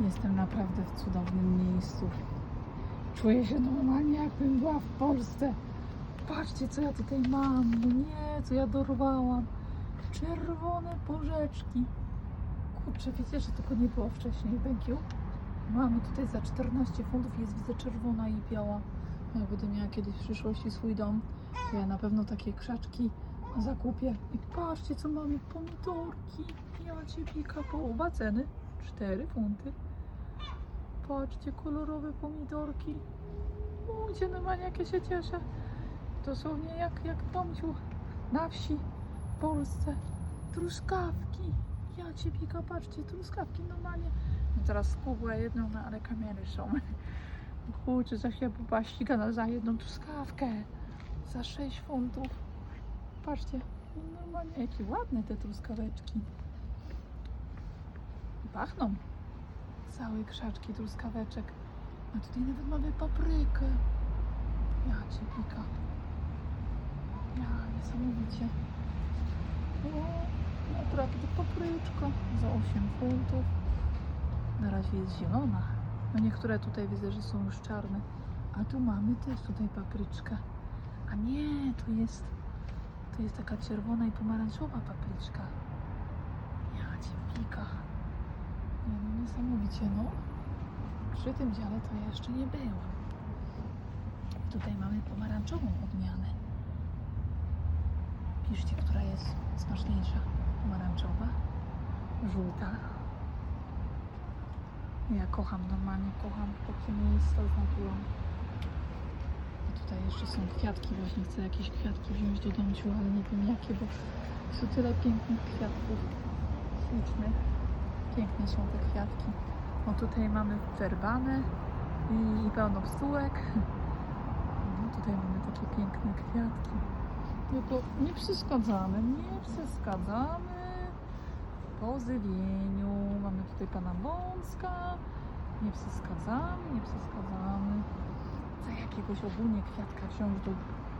Jestem naprawdę w cudownym miejscu. Czuję się normalnie, jakbym była w Polsce. Patrzcie, co ja tutaj mam. No nie, co ja dorwałam. Czerwone porzeczki. Kurczę, wiecie, że tego nie było wcześniej. Thank you. Mamy tutaj za 14 funtów. Jest widzę czerwona i biała. Jak będę miała kiedyś w przyszłości swój dom, to ja na pewno takie krzaczki zakupię. I patrzcie, co mamy. Pomidorki. Ja cię pika połowa ceny. 4 funty. Patrzcie, kolorowe pomidorki. Ludzie, normalnie jak ja się cieszę. Dosłownie jak, jak w domciu na wsi w Polsce. Truskawki. Ja cię patrzcie, truskawki normalnie. No teraz skubła jedną, no ale kamery są. Kurczę, za chwilę była ścigana za jedną truskawkę. Za 6 funtów. Patrzcie, no normalnie jakie ładne te truskaweczki. Pachną. Całe krzaczki truskaweczek. A tutaj nawet mamy paprykę. Ja cię pika. Ja, niesamowicie. O, naprawdę papryczka za 8 funtów. Na razie jest zielona. No niektóre tutaj widzę, że są już czarne. A tu mamy też tutaj papryczkę. A nie, tu jest, to jest taka czerwona i pomarańczowa papryczka. Ja cię pika. Nie, no niesamowicie, no. Przy tym dziale to ja jeszcze nie byłam. Tutaj mamy pomarańczową odmianę. Piszcie, która jest smaczniejsza. Pomarańczowa, żółta. Ja kocham, normalnie kocham takie miejsca, znakują. I tutaj jeszcze są kwiatki, właśnie chcę jakieś kwiatki wziąć do domciu, ale nie wiem jakie, bo jest tyle pięknych kwiatków, ślicznych. Piękne są te kwiatki. O tutaj mamy werbanę i pełno psułek. No, tutaj mamy takie piękne kwiatki. Tylko nie przeszkadzamy, nie przeszkadzamy. W pozywieniu mamy tutaj pana wąska. Nie przeszkadzamy, nie przeszkadzamy. Chcę jakiegoś ogólnie kwiatka wziąć do,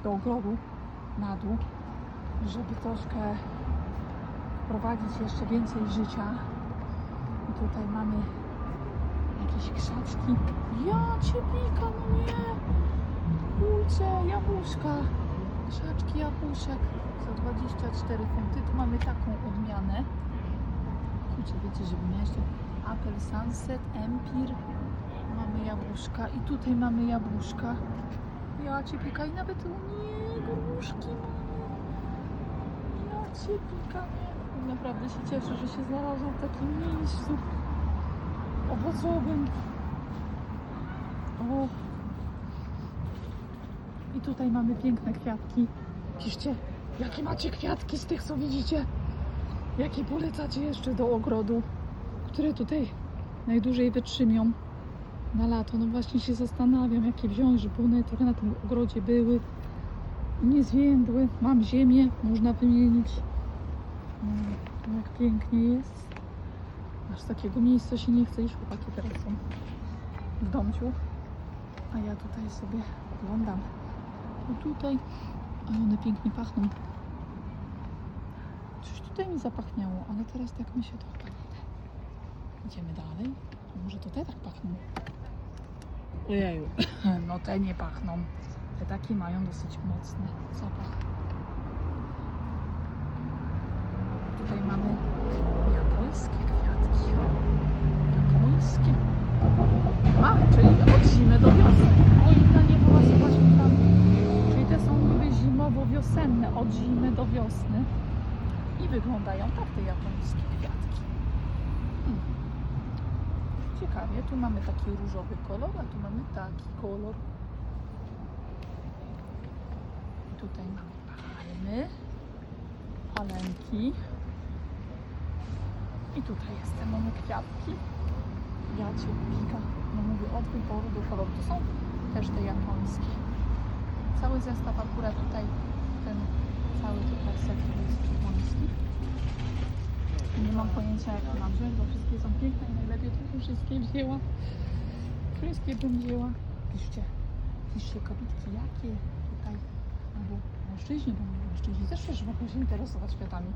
do ogrodu na dół, żeby troszkę wprowadzić jeszcze więcej życia. I tutaj mamy jakieś krzaczki. Ja cię no nie! Kurczę, jabłuszka. Krzaczki jabłuszek za 24 funty. Tu mamy taką odmianę. Kurczę, wiecie, żeby mieć to Apple Sunset, Empire. Mamy jabłuszka i tutaj mamy jabłuszka. Ja cię i nawet u nie, gruszki mamy. Ja cię nie. Naprawdę się cieszę, że się znalazłam w takim miejscu owocowym. O. I tutaj mamy piękne kwiatki. Piszcie, jakie macie kwiatki z tych, co widzicie. Jakie polecacie jeszcze do ogrodu, które tutaj najdłużej wytrzymią na lato. No właśnie się zastanawiam, jakie wziąć, żeby one trochę na tym ogrodzie były. Nie zwiędły. Mam ziemię, można wymienić. Mm, Jak pięknie jest. Aż takiego miejsca się nie chce, iż chłopaki teraz są w domciu. A ja tutaj sobie oglądam. I tutaj, a one pięknie pachną. Coś tutaj mi zapachniało, ale teraz tak mi się to chyba. Idziemy dalej. Może to te tak pachną? Ojeju, no te nie pachną. Te takie mają dosyć mocny zapach. Tutaj mamy japońskie kwiatki. Japońskie. A, czyli od zimy do wiosny. Inna nie była, zobaczmy tam. Czyli te są niby zimowo-wiosenne, od zimy do wiosny. I wyglądają tak te japońskie kwiatki. Hmm. Ciekawie, tu mamy taki różowy kolor, a tu mamy taki kolor. Tutaj mamy palmy, palenki. I tutaj jest te mamy kwiatki. Ja cię pika. No mówię od wyboru do koloru. To są też te japońskie. Cały zestaw akurat tutaj, ten cały tutaj set jest japoński. Nie mam pojęcia jak mam wziąć, bo wszystkie są piękne i najlepiej to bym wszystkie wzięła. Wszystkie bym wzięła. Piszcie, piszcie kobietki, jakie tutaj, albo mężczyźni, bo mężczyźni też przecież mogą się interesować kwiatami.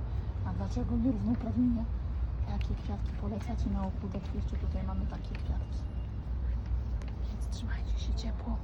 A dlaczego nierównouprawnienie? jakie kwiatki polecacie na ogół. Oczywiście tutaj mamy takie kwiatki. Więc trzymajcie się ciepło.